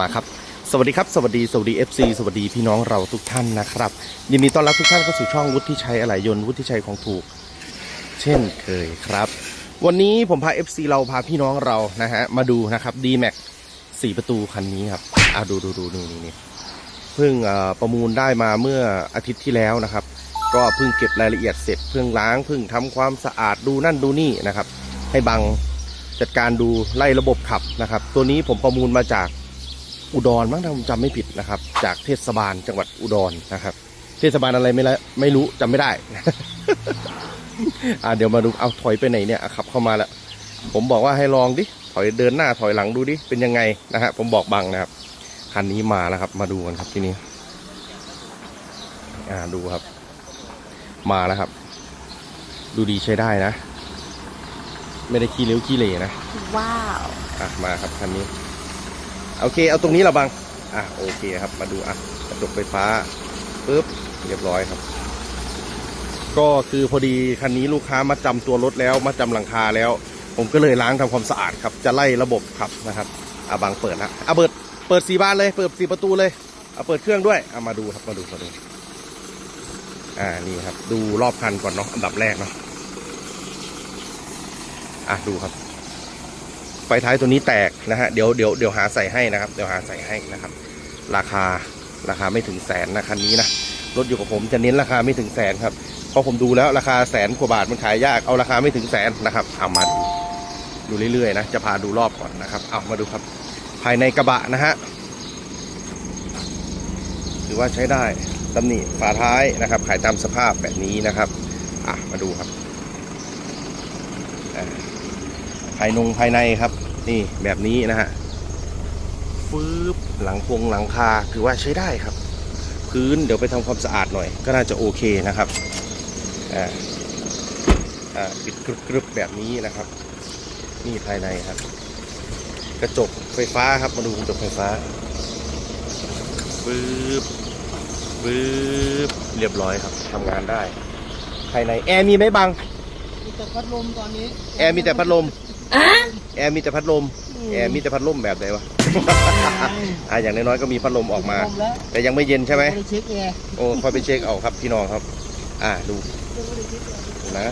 มาครับ สวัสดีครับ สวัสดีสวัสดี FC สวัสดีพี่น้องเราทุกท่านนะครับ ยินดีต้อนรับทุกท่านเข้าสู่ช่องวุฒิชัยอะไหล่ยนต์วุฒิชัยของถูก เช่นเคยครับ วันนี้ผมพา FC เราพาพี่น้องเรานะฮะมาดูนะครับ D-Max 4 ประตูคันนี้ครับอ่าดูดูดูนี่นี่นี่เพิ่งประมูลได้มาเมื่ออาทิตย์ที่แล้วนะครับ ก็เพิ่งเก็บรายละเอียดเสร็จเพิ่งล้างเพิ่งทำความสะอาดดูนั่นดูนี่นะครับ ให้บังจัดการดูไล่ระบบขับนะครับ ตัวนี้ผมประมูลมาจาก อุดรมั้งถ้าผมจำไม่ผิดนะครับ จากเทศบาลจังหวัดอุดรนะครับ เทศบาลอะไรไม่ละไม่รู้จำไม่ได้ อ่าเดี๋ยวมาดูเอาถอยไปไหนเนี่ยอะขับเข้ามาแล้วผมบอกว่าให้ลองดิถอยเดินหน้าถอยหลังดูดิเป็นยังไงนะฮะผมบอกบังนะครับคันนี้มาแล้วครับ มาดูกันครับที่นี่อ่าดูครับ มาแล้วครับ ดูดีใช้ได้นะ ไม่ได้ขี้เลี้ยวขี้เหร่นะ ว้าว อะมาครับคันนี้ โอเค เอาตรงนี้เราบัง อะโอเคครับ มาดูอะกระจกไฟฟ้าปึ๊บเรียบร้อยครับ ก็คือพอดีคันนี้ลูกค้ามาจำตัวรถแล้วมาจำหลังคาแล้ว ผมก็เลยล้างทำความสะอาดครับ จะไล่ระบบขับนะครับอะบังเปิดนะอะเปิดเปิดสีบานเลย เปิดสีประตูเลยเอาเปิดเครื่องด้วยเอะมาดูครับมาดูมาดูอ่านี่ครับ ดูรอบคันก่อนเนาะอันดับแรกเนาะอะดูครับ ฟท้ายตัวนี้แตกนะฮะเดี๋ยวเดี๋ยวเดี๋ยวหาใส่ให้นะครับเดี๋ยวหาใส่ให้นะครับ ราคาราคาไม่ถึงแสนนะคันนี้นะรถอยู่กับผมจะเน้นราคาไม่ถึงแสนครับเพราะผมดูแล้วราคาแสนกว่าบาทมันขายยากเอาราคาไม่ถึงแสนนะครับเอามาดูดูเรื่อยๆนะจะพาดูรอบก่อนนะครับเอามาดูครับ ภายในกระบะนะฮะถือว่าใช้ได้ตำหนิฝาท้ายนะครับ ขายตามสภาพแบบนี้นะครับอะมาดูครับภายนงภายในครับ นี่แบบนี้นะฮะฟืบหลังพงหลังคาถือว่าใช้ได้ครับ พื้นเดี๋ยวไปทำความสะอาดหน่อย ก็น่าจะโอเคนะครับอ่าอ่าปิดกรึบๆแบบนี้นะครับ นี่ภายในครับ กระจกไฟฟ้าครับมาดูกระจกไฟฟ้าฟืบฟืบเรียบร้อยครับทำงานได้ ภายในแอร์มีไหมบังมีแต่พัดลมตอนนี้ แอร์มีแต่พัดลม แอร์มีแต่พัดลม แอร์มีแต่พัดลมแบบไหนวะ อะอย่างน้อยๆก็มีพัดลมออกมาลมแล้ว แต่ยังไม่เย็นใช่ไหมไม่ได้เช็คแอร์โอ้ค่อยไปเช็คเอาครับพี่น้องครับ อ่าดูนะ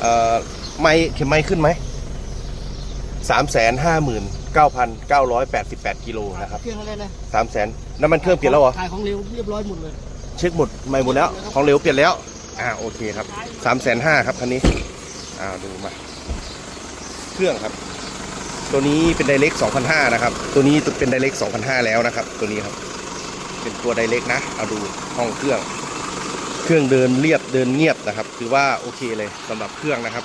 เอ่อไม่เข็มไม่ขึ้นไหมสามแสนห้าหมื่นเก้าพันเก้าร้อยแปดสิบแปดกิโลนะครับเครื่องอะไรนะสามแสนน้ำมันเครื่องเปลี่ยนแล้วเหรอ ขายของเร็วเรียบร้อยหมดเลยเช็คหมดใหม่หมดแล้ว ของเหลวเปลี่ยนแล้ว อ่าโอเคครับสามแสนห้าครับคันนี้อ่าดูมาเค รื่อง ครับ ตัวนี้เป็นไดเ c ก2,500นะครับ ตัวนี้เป็นไดเ c ก2,500แล้วนะครับ ตัวนี้ครับ เป็นตัวไดเ c กนะ เอาดูห้องเครื่อง เครื่องเดินเรียบเดินเงียบนะครับ ถือว่าโอเคเลยสำหรับเครื่องนะครับ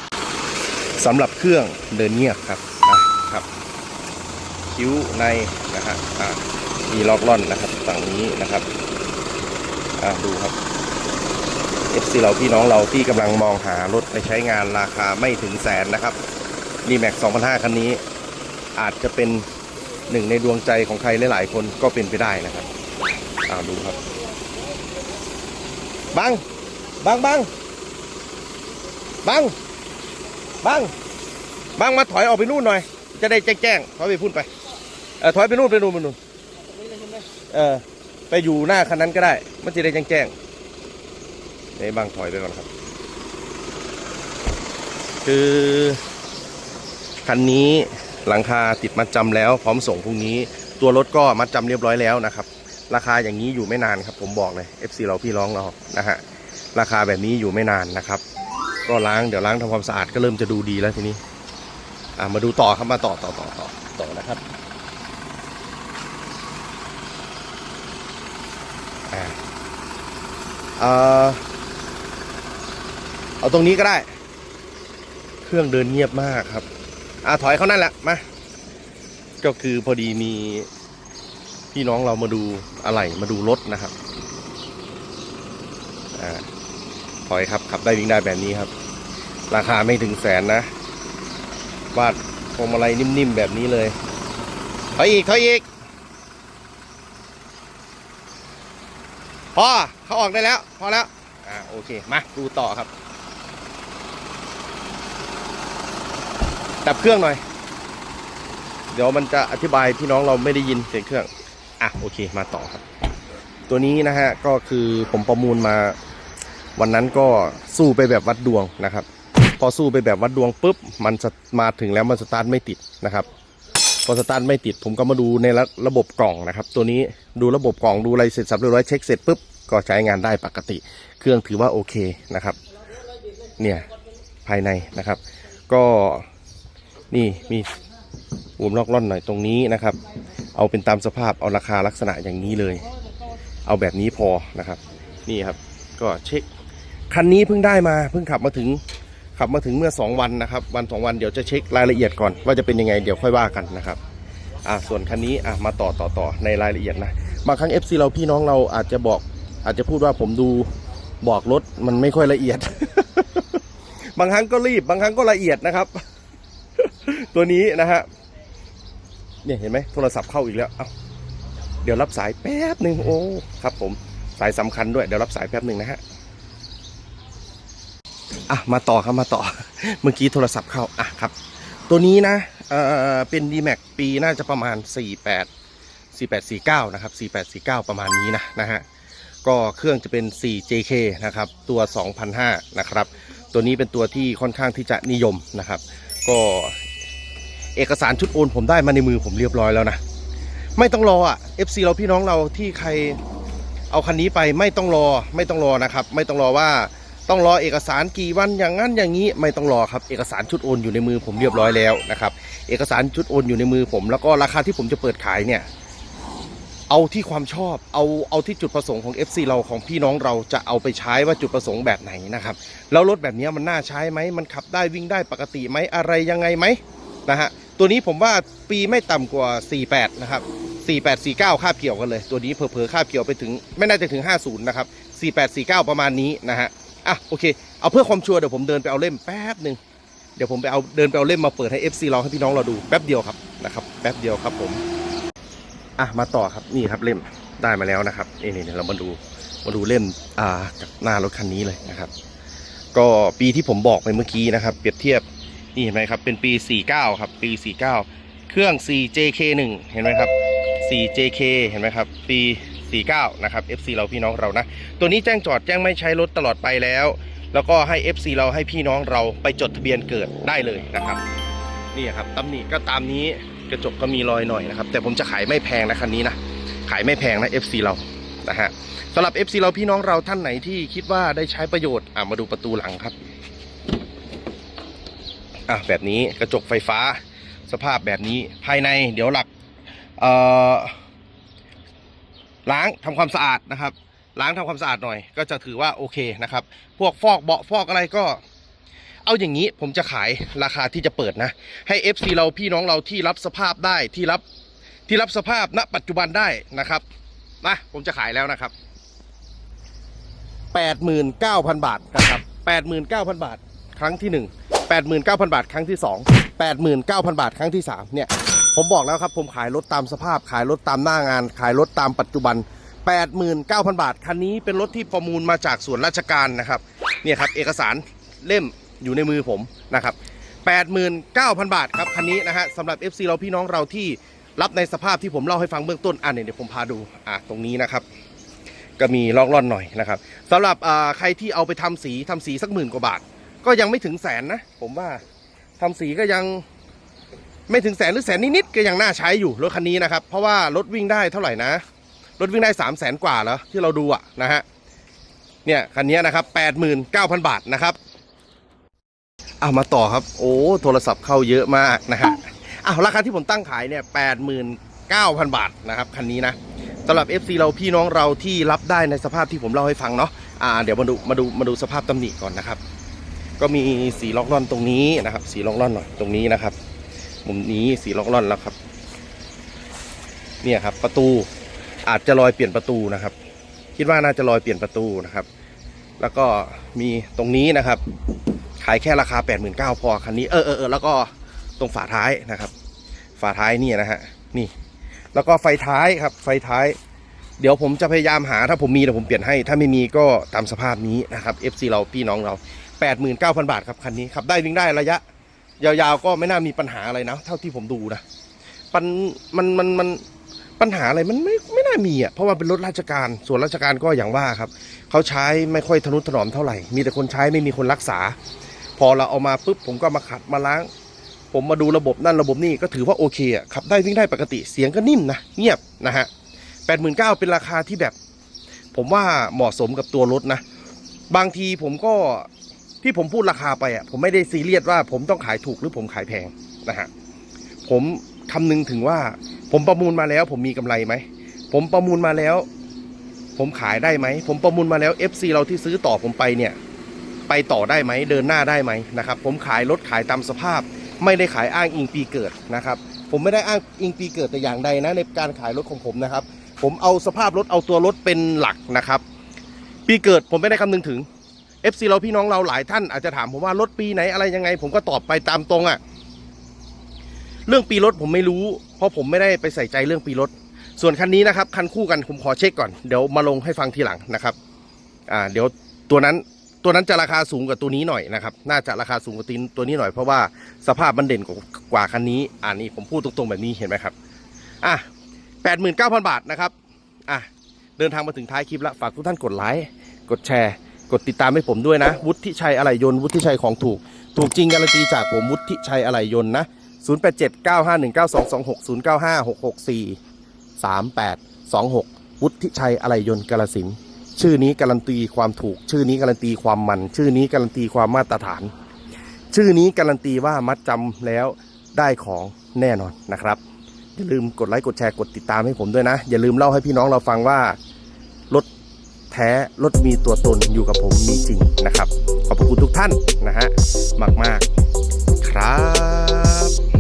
สำหรับเครื่องเดินเงียบครับอะครับ คิ้วในนะฮะมีล็อกล่อนนะครับฝั่งนี้นะครับอ่าดูครับ FC เราพี่น้องเราที่กำลังมองหารถไปใช้งานราคาไม่ถึงแสนนะครับ d m a x 2005คันนี้ อาจจะเป็นหนึ่งในดวงใจของใครหลายๆคนก็เป็นไปได้นะครับอ่าดูครับบังบังบังบังบังบังมาถอยออกไปนู่นหน่อย จะได้แจ้งๆถอยไปพุ่นไปเออถอยไปนู่นไปนู่นไปนู่นเออไปอยู่หน้าคันนั้นก็ได้ มันจะได้แจ้งๆเดี๋ยวบังถอยไปก่อนครับ คือ คันนี้หลังคาติดมัดจำแล้ว พร้อมส่งพรุ่งนี้ ตัวรถก็มัดจำเรียบร้อยแล้วนะครับ ราคาอย่างนี้อยู่ไม่นานครับ ผมบอกเลย FC เราพี่ร้องเรานะฮะราคาแบบนี้อยู่ไม่นานนะครับ ก็ล้างเดี๋ยวล้างทำความสะอาดก็เริ่มจะดูดีแล้วทีนี้อ่ามาดูต่อครับมาต่อต่อต่อต่อต่อนะครับเอาตรงนี้ก็ได้ เครื่องเดินเงียบมากครับ อ่าถอยเขานั่นแหละมาก็คือพอดีมีพี่น้องเรามาดูอะไรมาดูรถนะครับอ่าถอยครับขับได้วิ่งได้แบบนี้ครับ ราคาไม่ถึงแสนนะวาดพวงมาลัยนิ่มๆแบบนี้เลยถอยอีกถอยอีกพอเขาออกได้แล้ว พอแล้วอ่าโอเค มาดูต่อครับ ดับเครื่องหน่อย เดี๋ยวมันจะอธิบายพี่น้องเราไม่ได้ยินเสียงเครื่อง อะโอเคมาต่อครับ ตัวนี้นะฮะก็คือผมประมูลมา วันนั้นก็สู้ไปแบบวัดดวงนะครับ พอสู้ไปแบบวัดดวงปุ๊บมันจะมาถึงแล้วมันสตาร์ทไม่ติดนะครับพอสตาร์ทไม่ติดผมก็มาดูในระระบบกล่องนะครับ ตัวนี้ดูระบบกล่องดูอะไรเสร็จสับเรียบร้อยเช็คเสร็จปุ๊บก็ใช้งานได้ปกติ เครื่องถือว่าโอเคนะครับ เนี่ยภายในนะครับ ก็ นี่มีอวมลอกล่อนหน่อยตรงนี้นะครับ เอาเป็นตามสภาพเอาราคาลักษณะอย่างนี้เลย เอาแบบนี้พอนะครับ นี่ครับก็เช็คคันนี้เพิ่งได้มาเพิ่งขับมาถึงขับมาถึงเมื่อ 2 วันนะครับ วันสองวันเดี๋ยวจะเช็ครายละเอียดก่อน ว่าจะเป็นยังไงเดี๋ยวค่อยว่ากันนะครับอ่าส่วนคันนี้อะมาต่อต่อต่อในรายละเอียดนะบางครั้ง FC เราพี่น้องเราอาจจะบอกอาจจะพูดว่าผมดูบอกรถมันไม่ค่อยละเอียด บางครั้งก็รีบบางครั้งก็ละเอียดนะครับ ตัวนี้นะฮะเนี่ยเห็นไหมโทรศัพท์เข้าอีกแล้วเอ้าเดี๋ยวรับสายแป๊บหนึ่งโอ้ครับผมสายสำคัญด้วยเดี๋ยวรับสายแป๊บหนึ่งนะฮะอะมาต่อครับมาต่อ เมื่อกี้โทรศัพท์เข้าอะครับ ตัวนี้นะเอ่อเป็น d m a x ปีน่าจะประมาณ 48 4849 นะครับ 4849 ประมาณนี้นะนะฮะก็เครื่องจะเป็น 4JK นะครับตัว2005นะครับ ตัวนี้เป็นตัวที่ค่อนข้างที่จะนิยมนะครับ ก็ เอกสารชุดโอนผมได้มาในมือผมเรียบร้อยแล้วนะ ไม่ต้องรออะ FC เราพี่น้องเราที่ใครเอาคันนี้ไปไม่ต้องรอไม่ต้องรอนะครับ ไม่ต้องรอว่าต้องรอเอกสารกี่วันอย่างนั้นอย่างนี้ไม่ต้องรอครับ เอกสารชุดโอนอยู่ในมือผมเรียบร้อยแล้วนะครับ เอกสารชุดโอนอยู่ในมือผม แล้วก็ราคาที่ผมจะเปิดขายเนี่ย เอาที่ความชอบเอาเอาที่จุดประสงค์ของ FC เราของพี่น้องเราจะเอาไปใช้ว่าจุดประสงค์แบบไหนนะครับแล้วรถแบบนี้มันน่าใช้ไหมมันขับได้วิ่งได้ปกติไหมอะไรยังไงไหมนะฮะ ตัวนี้ผมว่าปีไม่ต่ำกว่า 48 นะครับ 48 49 คาบเกี่ยวกันเลย ตัวนี้เผลอๆคาบเกี่ยวไปถึง ไม่น่าจะถึง 50 นะครับ 48 49 ประมาณนี้นะฮะ อะโอเค เอาเพื่อความชัวร์เดี๋ยวผมเดินไปเอาเล่มแป๊บหนึ่งเดี๋ยวผมไปเอาเดินไปเอาเล่มมาเปิดให้ FC เราให้พี่น้องเราดูแป๊บเดียวครับนะครับแป๊บเดียวครับผมอะมาต่อครับนี่ครับเล่มได้มาแล้วนะครับนี่นี่เรามาดูมาดูเล่มอ่าจากหน้ารถคันนี้เลยนะครับ ก็ปีที่ผมบอกไปเมื่อกี้นะครับ เปรียบเทียบ นี่เห็นไหมครับ เป็นปี 49 ครับ ปี 49 เครื่อง 4JK1 เห็นไหมครับ 4JK เห็นไหมครับ ปี 49 นะครับ FC เราพี่น้องเรานะ ตัวนี้แจ้งจอดแจ้งไม่ใช้รถตลอดไปแล้ว แล้วก็ให้ FC เราให้พี่น้องเราไปจดทะเบียนเกิดได้เลยนะครับ นี่ครับตำหนิก็ตามนี้กระจกก็มีรอยหน่อยนะครับ แต่ผมจะขายไม่แพงนะคันนี้นะ ขายไม่แพงนะ FC เรานะฮะสำหรับ FC เราพี่น้องเราท่านไหนที่คิดว่าได้ใช้ประโยชน์อะมาดูประตูหลังครับ อะแบบนี้กระจกไฟฟ้าสภาพแบบนี้ภายในเดี๋ยวหลักเอ่อล้างทำความสะอาดนะครับ ล้างทำความสะอาดหน่อย ก็จะถือว่าโอเคนะครับ พวกฟอกเบาะฟอกอะไรก็ เอาอย่างนี้ผมจะขายราคาที่จะเปิดนะ ให้ FC เราพี่น้องเราที่รับสภาพได้ที่รับที่รับสภาพณ ปัจจุบันได้นะครับนะผมจะขายแล้วนะครับ 89,000 บาทนะครับ 89,000 บาท ครั้งที่ 1 89,000 บาทครั้งที่ 2 89,000 บาทครั้งที่ 3 เนี่ย ผมบอกแล้วครับ ผมขายรถตามสภาพ ขายรถตามหน้างาน ขายรถตามปัจจุบัน 89,000 บาท คันนี้เป็นรถที่ประมูลมาจากส่วนราชการนะครับ เนี่ยครับ เอกสารเล่มอยู่ในมือผมนะครับ 89,000 บาทครับคันนี้นะฮะสำหรับ FC เราพี่น้องเราที่รับในสภาพที่ผมเล่าให้ฟังเบื้องต้น อะเนี่ยเดี๋ยวผมพาดูอะตรงนี้นะครับ ก็มีลอกล่อนหน่อยนะครับสำหรับอ่าใครที่เอาไปทำสีทำสีสักหมื่นกว่าบาท ก็ยังไม่ถึงแสนนะ ผมว่าทำสีก็ยังไม่ถึงแสนหรือแสนนิดๆก็ยังน่าใช้อยู่รถคันนี้นะครับ เพราะว่ารถวิ่งได้เท่าไหร่นะรถวิ่งได้สามแสนกว่าแล้วที่เราดูอะนะฮะเนี่ยคันนี้นะครับแปดหมื่นเก้าพันบาทนะครับเอามาต่อครับ โอ้โทรศัพท์เข้าเยอะมากนะฮะอ้าวราคาที่ผมตั้งขายเนี่ยแปดหมื่นเก้าพันบาทนะครับคันนี้นะสำหรับ FC เราพี่น้องเราที่รับได้ในสภาพที่ผมเล่าให้ฟังเนาะอ่าเดี๋ยวมาดูมาดูมาดูสภาพตำหนิก่อนนะครับ ก็มีสีล็อกล่อนตรงนี้นะครับ สีล็อกล่อนหน่อยตรงนี้นะครับ มุมนี้สีล็อกล่อนแล้วครับ เนี่ยครับ ประตูอาจจะรอยเปลี่ยนประตูนะครับ คิดว่าน่าจะรอยเปลี่ยนประตูนะครับ แล้วก็มีตรงนี้นะครับ ขายแค่ราคา 89,000พอคันนี้เออเออเออแล้วก็ตรงฝาท้ายนะครับ ฝาท้ายนี่นะฮะนี่ แล้วก็ไฟท้ายครับ ไฟท้าย เดี๋ยวผมจะพยายามหาถ้าผมมีเดี๋ยวผมเปลี่ยนให้ ถ้าไม่มีก็ตามสภาพนี้นะครับ FC เราพี่น้องเรา 89,000 บาทครับคันนี้ขับได้วิ่งได้ระยะ ยาวๆก็ไม่น่ามีปัญหาอะไรนะ เท่าที่ผมดูนะปัญมันมันมันปัญหาอะไรมันไม่ไม่น่ามีอะเพราะว่าเป็นรถราชการ ส่วนราชการก็อย่างว่าครับเขาใช้ไม่ค่อยทนุถนอมเท่าไหร่ มีแต่คนใช้ไม่มีคนรักษา พอเราเอามาปุ๊บผมก็มาขัดมาล้าง ผมมาดูระบบนั่นระบบนี่ก็ถือว่าโอเคอะขับได้วิ่งได้ปกติเสียงก็นิ่มนะเงียบนะฮะแปดหมื่นเก้าเป็นราคาที่แบบ ผมว่าเหมาะสมกับตัวรถนะ บางทีผมก็ ที่ผมพูดราคาไปอะผมไม่ได้ซีเรียสว่าผมต้องขายถูกหรือผมขายแพงนะฮะผมคำนึงถึงว่า ผมประมูลมาแล้ว ผมมีกำไรไหมผมประมูลมาแล้ว ผมขายได้ไหมผมประมูลมาแล้ว FC เราที่ซื้อต่อผมไปเนี่ย ไปต่อได้ไหมเดินหน้าได้ไหมนะครับ ผมขายรถขายตามสภาพ ไม่ได้ขายอ้างอิงปีเกิดนะครับ ผมไม่ได้อ้างอิงปีเกิดแต่อย่างใดนะ ในการขายรถของผมนะครับ ผมเอาสภาพรถเอาตัวรถเป็นหลักนะครับ ปีเกิดผมไม่ได้คำนึงถึง FC เราพี่น้องเราหลายท่านอาจจะถามผมว่ารถปีไหนอะไรยังไง ผมก็ตอบไปตามตรงอะ่ะเรื่องปีรถผมไม่รู้ เพราะผมไม่ได้ไปใส่ใจเรื่องปีรถ ส่วนคันนี้นะครับคันคู่กันผมขอเช็คก่อนเดี๋ยวมาลงให้ฟังทีหลังนะครับอ่าเดี๋ยวตัวนั้นตัวนั้นจะราคาสูงกว่าตัวนี้หน่อยนะครับ น่าจะราคาสูงกว่าตัวตัวนี้หน่อยเพราะว่าสภาพมันเด่นกว่ากว่าคันนี้อ่านี่ผมพูดตรงๆแบบนี้เห็นไหมครับอะแปดหมื่นเก้าพันบาทนะครับอะเดินทางมาถึงท้ายคลิปแล้วฝากทุกท่านกดไลค์กดแชร์ กดติดตามให้ผมด้วยนะ วุฒิชัยอะไหล่ยนต์วุฒิชัยของถูก ถูกจริงการันตีจากผมวุฒิชัยอะไหล่ยนต์นะ 0879519226 095664 3826 วุฒิชัยอะไหล่ยนต์กาลสินชื่อนี้การันตีความถูก ชื่อนี้การันตีความมัน ชื่อนี้การันตีความมาตรฐาน ชื่อนี้การันตีว่ามัดจำแล้วได้ของแน่นอนนะครับอย่าลืมกดไลค์กดแชร์กดติดตามให้ผมด้วยนะ อย่าลืมเล่าให้พี่น้องเราฟังว่ารถ แท้ รถมีตัวตนอยู่กับผมมีจริงนะครับ ขอบคุณทุกท่านนะฮะมาก ๆ ครับ